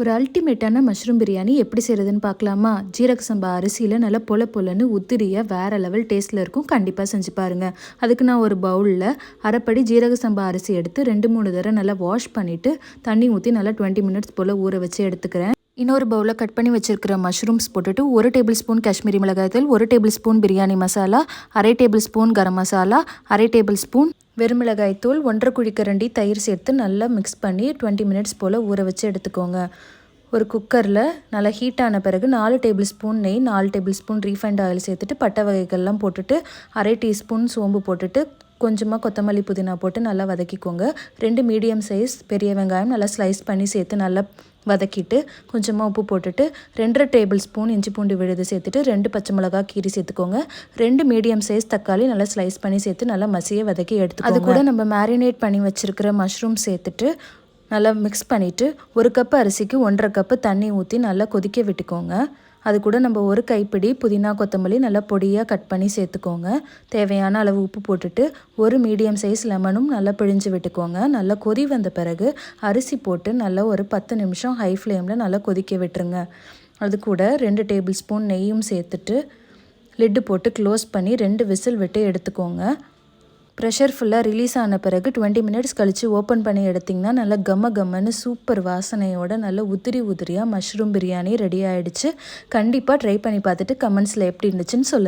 ஒரு அல்டிமேட்டான மஷ்ரூம் பிரியாணி எப்படி செய்கிறதுன்னு பார்க்கலாமா? ஜீரக சம்பா அரிசியில் நல்லா பொல பொலன்னு உத்திரியாக வேறு லெவல் டேஸ்ட்டில் இருக்கும். கண்டிப்பாக செஞ்சு பாருங்கள் அதுக்கு நான் ஒரு பவுலில் அரைப்படி ஜீரக சம்பா அரிசி எடுத்து ரெண்டு மூணு தடவை நல்லா வாஷ் பண்ணிவிட்டு தண்ணி ஊற்றி நல்லா டுவெண்ட்டி மினிட்ஸ் போல் ஊற வச்சு எடுத்துக்கிறேன். இன்னொரு பவுலில் கட் பண்ணி வச்சிருக்கிற மஷ்ரூம்ஸ் போட்டுட்டு ஒரு டேபிள் ஸ்பூன் காஷ்மீரி மிளகாய் தூள் ஒரு டேபிள் ஸ்பூன் பிரியாணி மசாலா அரை டேபிள் ஸ்பூன் கரம் மசாலா அரை டேபிள் ஸ்பூன் வெறுமிளகாய் தூள் ஒன்றரை குழிக்கரண்டி தயிர் சேர்த்து நல்லா மிக்ஸ் பண்ணி டுவெண்ட்டி மினிட்ஸ் போல் ஊற வச்சு எடுத்துக்கோங்க. ஒரு குக்கரில் நல்லா ஹீட் ஆன பிறகு நாலு டேபிள் ஸ்பூன் நெய் நாலு டேபிள் ஸ்பூன் ரீஃபைண்ட் ஆயில் சேர்த்துட்டு பட்டை வகைகள்லாம் போட்டுட்டு அரை டீஸ்பூன் சோம்பு போட்டுட்டு கொஞ்சமாக கொத்தமல்லி புதினா போட்டு நல்லா வதக்கிக்கோங்க. ரெண்டு மீடியம் சைஸ் பெரிய வெங்காயம் நல்லா ஸ்லைஸ் பண்ணி சேர்த்து நல்லா வதக்கிட்டு கொஞ்சமாக உப்பு போட்டுட்டு ரெண்டரை டேபிள் ஸ்பூன் இஞ்சி பூண்டு விழுது சேர்த்துட்டு ரெண்டு பச்சை மிளகா கீரி சேர்த்துக்கோங்க. ரெண்டு மீடியம் சைஸ் தக்காளி நல்லா ஸ்லைஸ் பண்ணி சேர்த்து நல்லா மசியை வதக்கி எடுத்து அது கூட நம்ம மேரினேட் பண்ணி வச்சுருக்கிற மஷ்ரூம் சேர்த்துட்டு நல்லா மிக்ஸ் பண்ணிவிட்டு ஒரு கப்பு அரிசிக்கு ஒன்றரை கப்பு தண்ணி ஊற்றி நல்லா கொதிக்க விட்டுக்கோங்க. அது கூட நம்ம ஒரு கைப்பிடி புதினா கொத்தமல்லி நல்லா பொடியாக கட் பண்ணி சேர்த்துக்கோங்க. தேவையான அளவு உப்பு போட்டுட்டு ஒரு மீடியம் சைஸ் லெமனும் நல்லா பிழிஞ்சு விட்டுக்கோங்க. நல்லா கொதி வந்த பிறகு அரிசி போட்டு நல்லா ஒரு பத்து நிமிஷம் ஹை ஃப்ளேமில் நல்லா கொதிக்க விட்டுருங்க. அது கூட ரெண்டு டேபிள் ஸ்பூன் நெய்யும் சேர்த்துட்டு லிட்டு போட்டு க்ளோஸ் பண்ணி ரெண்டு விசில் விட்டு எடுத்துக்கோங்க. ப்ரெஷர் ஃபுல்லாக ரிலீஸ் ஆன பிறகு டுவெண்ட்டி மினிட்ஸ் கழித்து ஓப்பன் பண்ணி எடுத்திங்கன்னா நல்லா கம்ம கம்மன்னு சூப்பர் வாசனையோட நல்ல உதிரி உதிரியாக மஷ்ரூம் பிரியாணி ரெடி ஆகிடுச்சு கண்டிப்பாக ட்ரை பண்ணி பார்த்துட்டு கமெண்ட்ஸில் எப்படி இருந்துச்சுன்னு சொல்லு